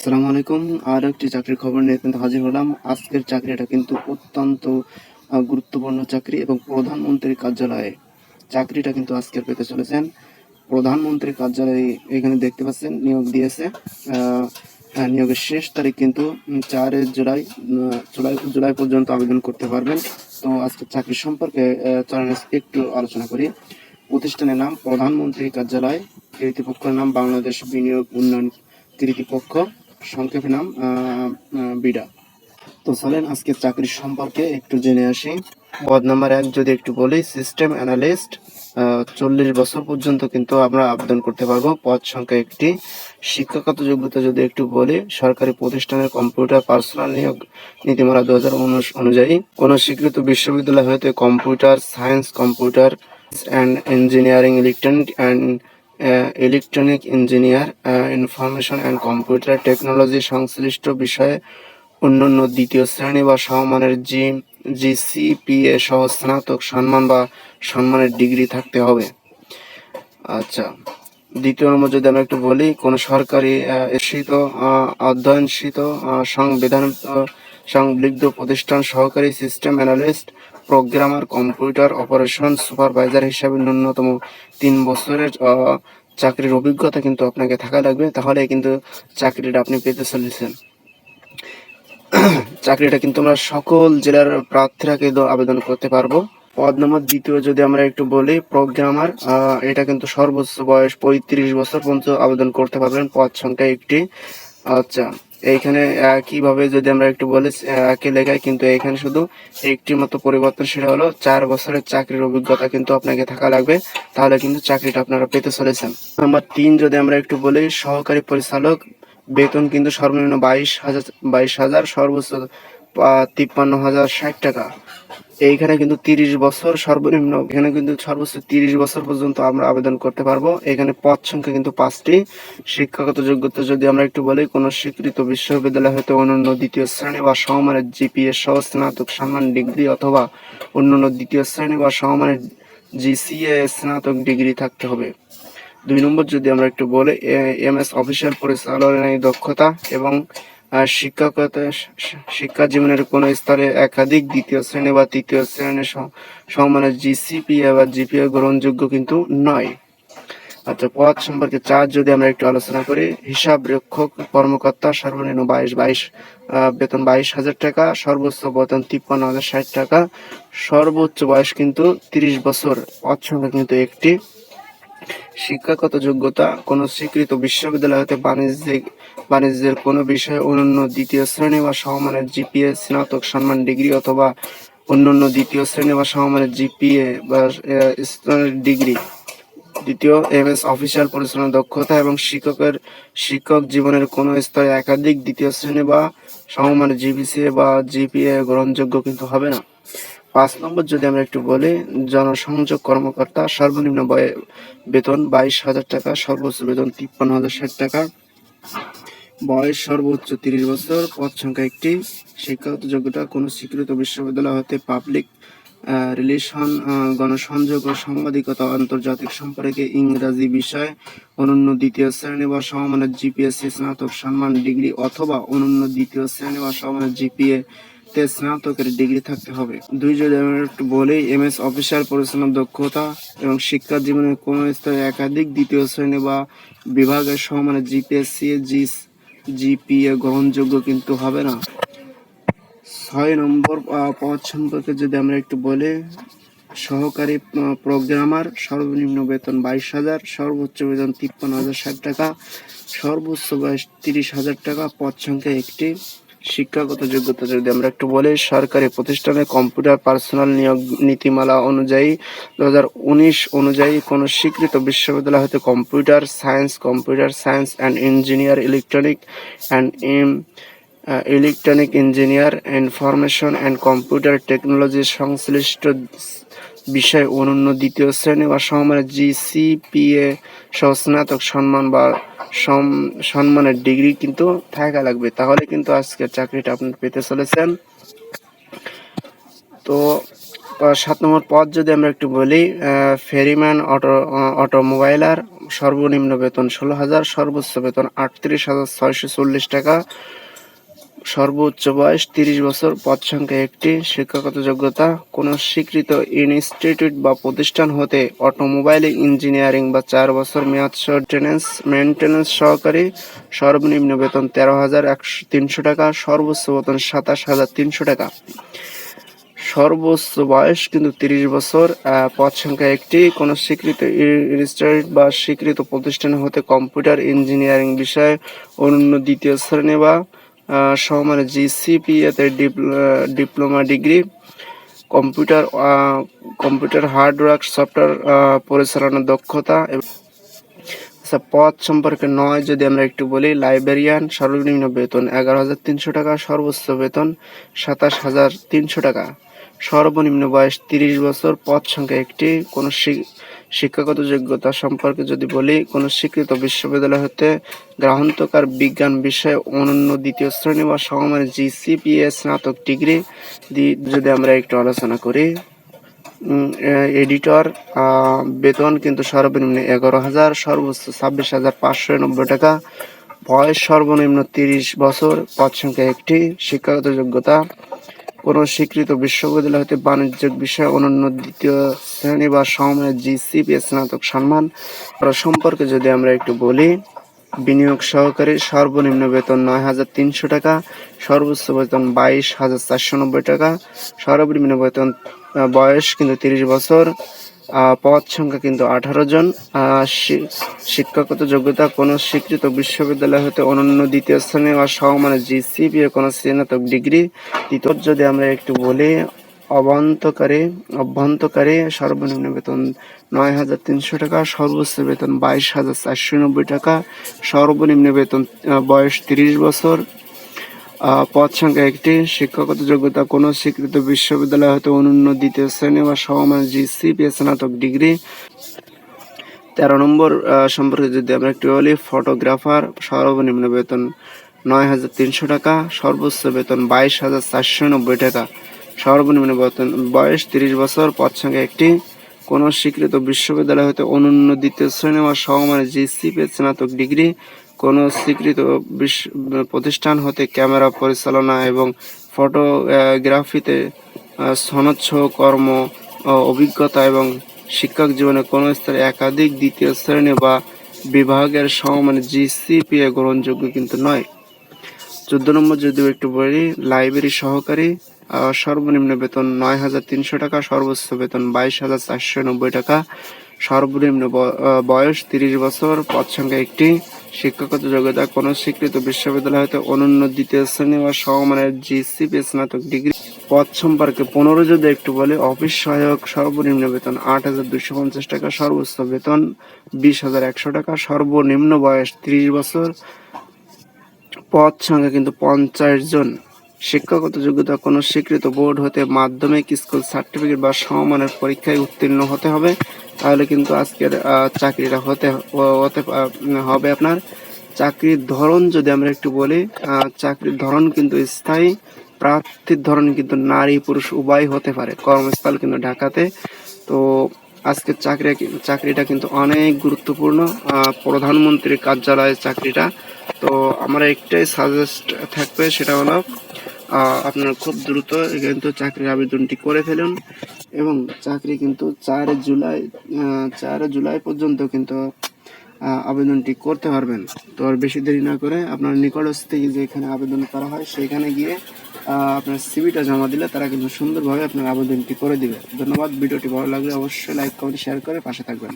আসসালামু আলাইকুম। আর একটি চাকরির খবর নিয়ে কিন্তু হাজির হলাম। আজকের চাকরিটা কিন্তু অত্যন্ত গুরুত্বপূর্ণ চাকরি এবং প্রধানমন্ত্রীর কার্যালয়ে। চাকরিটা কিন্তু আজকের পেতে চলেছেন। প্রধানমন্ত্রীর কার্যালয়ে এখানে দেখতে পাচ্ছেন, নিয়োগ দিয়েছে। নিয়োগের শেষ তারিখ কিন্তু চার জুলাই জুলাই জুলাই পর্যন্ত আবেদন করতে পারবেন। তো আজকে চাকরি সম্পর্কে একটু আলোচনা করি। প্রতিষ্ঠানের নাম প্রধানমন্ত্রী কার্যালয়, কৃতিপক্ষের নাম বাংলাদেশ বিনিয়োগ উন্নয়ন কৃতিপক্ষ। সংক্ষেপে নাম বিডা। তো চলেন আজকে চাকরির সম্পর্কে একটু জেনে আসি। পদ নাম্বার এক যদি একটু বলি সিস্টেম অ্যানালিস্ট চল্লিশ বছর পর্যন্ত কিন্তু আমরা আবেদন করতে পারব। পদ সংখ্যা একটি। শিক্ষাগত যোগ্যতা যদি একটু বলি, সরকারি প্রতিষ্ঠানের কম্পিউটার পার্সোনাল নিয়োগ নীতিমালা দু হাজার উনিশ অনুযায়ী, কোনো স্বীকৃত বিশ্ববিদ্যালয় হতে computer science, computer and engineering electronic and electronic engineer information and computer technology সংশ্লিষ্ট বিষয়ে অন্যান্য দ্বিতীয় শ্রেণি বা সমমানের জি জিসিপিএ সহ স্নাতক সম্মান বা সম্মানের ডিগ্রি থাকতে হবে। আচ্ছা দ্বিতীয় নম্বর যদি আমরা একটু বলি কোনো সরকারি অধ্যয়নসিত আহ, সংবিধান সংলিগ্ধ প্রতিষ্ঠান সহকারী system analyst programmer computer operation supervisor হিসাবে ন্যূনতম তিন বছরের চাকরির অভিজ্ঞতা কিন্তু আপনাকে থাকা লাগবে। তাহলে কিন্তু চাকরিটা আপনি পেতে চলেছেন। চাকরিটা কিন্তু আমরা সকল জেলার প্রার্থীরা কিন্তু আবেদন করতে পারব। পদ নম্বর দ্বিতীয় যদি আমরা একটু বলি, প্রোগ্রামার এটা কিন্তু সর্বোচ্চ বয়স পঁয়ত্রিশ বছর পর্যন্ত আবেদন করতে পারবেন। পদ সংখ্যা একটি। আচ্ছা এইখানে কীভাবে যদি আমরা একটু বলি কে লেখায়, কিন্তু এখানে শুধু একটি মতো পরিবর্তন, সেটা হলো চার বছরের চাকরির অভিজ্ঞতা কিন্তু আপনাকে থাকা লাগবে। তাহলে কিন্তু চাকরিটা আপনারা পেতে চলেছেন। নাম্বার তিন, যদি আমরা একটু বলি, সহকারী পরিচালক, বেতন কিন্তু সর্বনিম্ন বাইশ হাজার বাইশ হাজার সর্বোচ্চ তিপ্পান্ন হাজার ষাট টাকা। এইখানে কিন্তু তিরিশ বছর সর্বনিম্ন, এখানে কিন্তু সর্বোচ্চ তিরিশ বছর পর্যন্ত আমরা আবেদন করতে পারব। এখানে পদ সংখ্যা কিন্তু পাঁচটি। শিক্ষাগত যোগ্যতা যদি আমরা একটু বলি, কোনো স্বীকৃত বিশ্ববিদ্যালয় হতে অন্যান্য দ্বিতীয় শ্রেণি বা সমমানের জিপিএ সহ স্নাতক সম্মান ডিগ্রি অথবা অন্যান্য দ্বিতীয় শ্রেণি বা সমমানের জিসিএ স্নাতক ডিগ্রি থাকতে হবে। দুই নম্বর যদি আমরা একটু বলি এম এস অফিসিয়াল পরিচালনায় দক্ষতা এবং আহ, শিক্ষকতা শিক্ষা জীবনের কোন স্তরে একাধিক দ্বিতীয় শ্রেণি বা তৃতীয় শ্রেণির সম- সমমানের জিসিপিএ বা জিপিএ গ্রহণযোগ্য কিন্তু নয়। আচ্ছা পদ সম্পর্কে চার যদি আমরা একটু আলোচনা করি হিসাব রক্ষক কর্মকর্তা সর্বনিম্ন বাইশ বাইশ বেতন বাইশ হাজার টাকা সর্বোচ্চ বেতন তিপ্পান্ন হাজার ষাট টাকা সর্বোচ্চ বয়স কিন্তু তিরিশ বছর। পদ সংখ্যা কিন্তু একটি। শিক্ষাগত যোগ্যতা কোন স্বীকৃত বিশ্ববিদ্যালয় হতে বাণিজ্যিক, বাণিজ্যের কোনো বিষয়ে অনন্য দ্বিতীয় শ্রেণি বা সমমানের জিপিএ, স্নাতক সম্মান ডিগ্রি অথবা অন্যান্য দ্বিতীয় শ্রেণি বা সমমানের জিপিএ বা ডিগ্রি। দ্বিতীয় এম এস অফিসিয়াল পরিচালনা দক্ষতা এবং শিক্ষকের, শিক্ষক জীবনের কোনো স্তরে একাধিক দ্বিতীয় শ্রেণি বা সমমানের জিপিসিএ বা জিপিএ গ্রহণযোগ্য কিন্তু হবে না। পাঁচ নম্বর যদি আমরা একটু বলি, জনসংযোগ কর্মকর্তা, সর্বনিম্ন বেতন বাইশ হাজার টাকা, সর্বোচ্চ বেতন তিপ্পান্ন হাজার ষাট টাকা। বয়স সর্বোচ্চ তিরিশ বছর, পদ সংখ্যা একটি। শিক্ষাগত যোগ্যতা, কোনো স্বীকৃত বিশ্ববিদ্যালয় হতে পাবলিক রিলেশন গণসংযোগ ও সাংবাদিকতা আন্তর্জাতিক সম্পর্কে ইংরাজি বিষয়, অনন্য দ্বিতীয় শ্রেণি বা সমমানের জিপিএসসি স্নাতক সম্মান ডিগ্রি অথবা অনন্য দ্বিতীয় শ্রেণি বা সমমানের জিপিএ তে স্নাতকের ডিগ্রি থাকতে হবে। দুই যদি আমরা একটু বলি এম এস অফিসার পরিচালনা দক্ষতা এবং শিক্ষা জীবনের কোনো স্তরে একাধিক দ্বিতীয় শ্রেণি বা বিভাগের সমানে জিপিএসসি জি জিপিএ গ্রহণযোগ্য কিন্তু হবে না। ছয় নম্বর পদ সম্পর্কে যদি আমরা একটু বলি, সহকারী প্রোগ্রামার, সর্বনিম্ন বেতন বাইশ হাজার, সর্বোচ্চ বেতন তিপ্পান্ন হাজার ষাট টাকা, সর্বোচ্চ বয়স তিরিশ হাজার টাকা, পদ সংখ্যা একটি। শিক্ষাগত যোগ্যতা যদি আমরা একটু বলি, সরকারি প্রতিষ্ঠানে কম্পিউটার পার্সোনাল নিয়োগ নীতিমালা অনুযায়ী দু হাজার উনিশ অনুযায়ী কোনো স্বীকৃত বিশ্ববিদ্যালয় হতে computer science computer science and engineer electronic and electronic engineer information and computer technology সংশ্লিষ্ট বিষয় অনন্য দ্বিতীয় শ্রেণি বা সমমানের জিসিপিএ সহ স্নাতক সম্মান বা সম্মানের ডিগ্রি কিন্তু থাকা লাগবে। তাহলে কিন্তু আজকের চাকরিটা আপনি পেতে চলেছেন। তো সাত নম্বর পদ যদি আমরা একটু বলি ফেরিম্যান, অটো অটোমোবাইল অটোমোবাইলার, সর্বনিম্ন বেতন ষোলো হাজার, সর্বোচ্চ বেতন আটত্রিশ হাজার ছয়শো চল্লিশ টাকা। সর্বোচ্চ বয়স তিরিশ বছর, পদ সংখ্যা একটি, শিক্ষাগত যোগ্যতা কোনো স্বীকৃত ইনস্টিটিউট বা প্রতিষ্ঠান হতে অটোমোবাইল ইঞ্জিনিয়ারিং বা চার বছর মেয়াদ মেনটেন্স মেনটেন্যান্স সহকারী, সর্বনিম্ন বেতন তেরো হাজার একশো তিনশো টাকা, সর্বোচ্চ বেতন সাতাশ হাজার তিনশো টাকা। সর্বোচ্চ বয়স কিন্তু তিরিশ বছর পদ সংখ্যা একটি, কোনো স্বীকৃত ইনস্টিটিউট বা স্বীকৃত প্রতিষ্ঠান হতে কম্পিউটার ইঞ্জিনিয়ারিং বিষয়ে অনন্য দ্বিতীয় শ্রেণি বা সমমানের জিসিপিএতে diploma degree, computer computer hardware software পরিচালনার দক্ষতা আচ্ছা পদ সম্পর্কে নয় যদি আমরা একটু বলি, লাইব্রেরিয়ান, সর্বনিম্ন বেতন এগারো হাজার তিনশো টাকা, সর্বোচ্চ বেতন সাতাশ হাজার তিনশো টাকা। সর্বনিম্ন বয়স তিরিশ বছর, পদ সংখ্যা একটি, কোনো শিক্ষাগত যোগ্যতা সম্পর্কে যদি বলি, কোনো স্বীকৃত বিশ্ববিদ্যালয় হতে গ্রাহন্তকার বিজ্ঞান বিষয়ে অনন্য দ্বিতীয় শ্রেণি বা সমমানের জিসিপিএ স্নাতক ডিগ্রি যদি আমরা একটু আলোচনা করি এডিটর বেতন কিন্তু সর্বনিম্ন এগারো হাজার, সর্বোচ্চ ছাব্বিশ হাজার পাঁচশো নব্বই টাকা, বয়স সর্বনিম্ন তিরিশ বছর, পদ সংখ্যা একটি, শিক্ষাগত যোগ্যতা কোনো স্বীকৃত বিশ্ববিদ্যালয় হতে বাণিজ্যিক বিষয়ে অনন্য দ্বিতীয় শ্রেণি বা সময়ের জিসিপি স্নাতক সম্মান করা সম্পর্কে যদি আমরা একটু বলি, বিনিয়োগ সহকারী সর্বনিম্ন বেতন নয় হাজার তিনশো টাকা, সর্বোচ্চ বেতন বাইশ হাজার চারশো নব্বই টাকা, সর্বনিম্ন বেতন বয়স কিন্তু তিরিশ বছর পদ সংখ্যা কিন্তু আঠারো জন। শিক্ষাগত যোগ্যতা কোনো স্বীকৃত বিশ্ববিদ্যালয় হতে অনন্য দ্বিতীয় শ্রেণি বা সমমানের জিসিপি কোনো স্নাতক ডিগ্রি। দ্বিতীয় যদি আমরা একটু বলি, অবান্তকারী, অভ্যন্তকারী সর্বনিম্ন বেতন নয় হাজার তিনশো টাকা, সর্বোচ্চ বেতন বাইশ হাজার চারশো নব্বই টাকা, সর্বনিম্ন বেতন বয়স তিরিশ বছর। পদ সংখ্যা একটি, শিক্ষাগত যোগ্যতা কোনো স্বীকৃত বিশ্ববিদ্যালয় হতে অনন্য দ্বিতীয় শ্রেণি বা সমমান জিসিপি, স্নাতক ডিগ্রি। তেরো নম্বর সম্পর্কে যদি আমরা একটু বলি, ফটোগ্রাফার, সর্বনিম্ন বেতন নয় হাজার তিনশো টাকা, সর্বোচ্চ বেতন বাইশ হাজার চারশো নব্বই টাকা। সর্বনিম্ন বেতন বয়স তিরিশ বছর পদ সংখ্যা একটি। কোনো স্বীকৃত বিশ্ববিদ্যালয় হতে অনন্য দ্বিতীয় শ্রেণি বা সমমানের জিসিপি, স্নাতক ডিগ্রি কোনো স্বীকৃত প্রতিষ্ঠান হতে ক্যামেরা পরিচালনা এবং ফটোগ্রাফিতে সনচ্ছ কর্ম অভিজ্ঞতা এবং শিক্ষক জীবনে কোনো স্তরে একাধিক দ্বিতীয় শ্রেণি বা বিভাগের সমমানের জিসিপিএ গ্রহণযোগ্য কিন্তু নয়। চোদ্দ নম্বর যদি একটু বলি, লাইব্রেরি সহকারী সর্বনিম্ন বেতন নয় হাজার তিনশো টাকা, সর্বোচ্চ বেতন বাইশ হাজার চারশো নব্বই টাকা, সর্বনিম্ন বয়স তিরিশ বছর, পদ সংখ্যা একটি। শিক্ষাগত যোগ্যতা কোন স্বীকৃত বিশ্ববিদ্যালয় হতে অনন্য দ্বিতীয় শ্রেণি বা সমমানের জিসিপি স্নাতক ডিগ্রি। পথ সম্পর্কে পনেরো যদি একটু বলে, অফিস সহায়ক সর্বনিম্ন বেতন আট হাজার দুশো পঞ্চাশ টাকা, সর্বোচ্চ বেতন বিশ হাজার একশো টাকা, সর্বনিম্ন বয়স ত্রিশ বছর। পথ সংখ্যা কিন্তু পঞ্চাশ জন। শিক্ষাগত যোগ্যতা কোনো স্বীকৃত বোর্ড হতে মাধ্যমিক স্কুল সার্টিফিকেট বা সমমানের পরীক্ষায় উত্তীর্ণ হতে হবে। তাহলে কিন্তু আজকের চাকরিটা হতে হতে হবে আপনার। চাকরির ধরন যদি আমরা একটু বলি চাকরির ধরন কিন্তু স্থায়ী, প্রার্থীর ধরন কিন্তু নারী, পুরুষ, উভয় হতে পারে। কর্মস্থল কিন্তু ঢাকাতে। তো আজকের চাকরি, চাকরিটা কিন্তু অনেক গুরুত্বপূর্ণ। প্রধানমন্ত্রীর কার্যালয়ের চাকরিটা। তো আমার একটাই সাজেস্ট থাকবে, সেটা হলো আপনার খুব দ্রুত কিন্তু চাকরির আবেদনটি করে ফেলুন এবং চাকরি কিন্তু চার জুলাই চার জুলাই পর্যন্ত কিন্তু আবেদনটি করতে পারবেন। তো আর বেশি দেরি না করে আপনার নিকটস্থ যেখানে আবেদন করা হয় সেখানে গিয়ে আপনার সিভিটা জমা দিলে তারা কিন্তু সুন্দরভাবে আপনার আবেদনটি করে দিবে। ধন্যবাদ। ভিডিওটি ভালো লাগলে অবশ্যই লাইক, কমেন্ট, শেয়ার করে পাশে থাকবেন।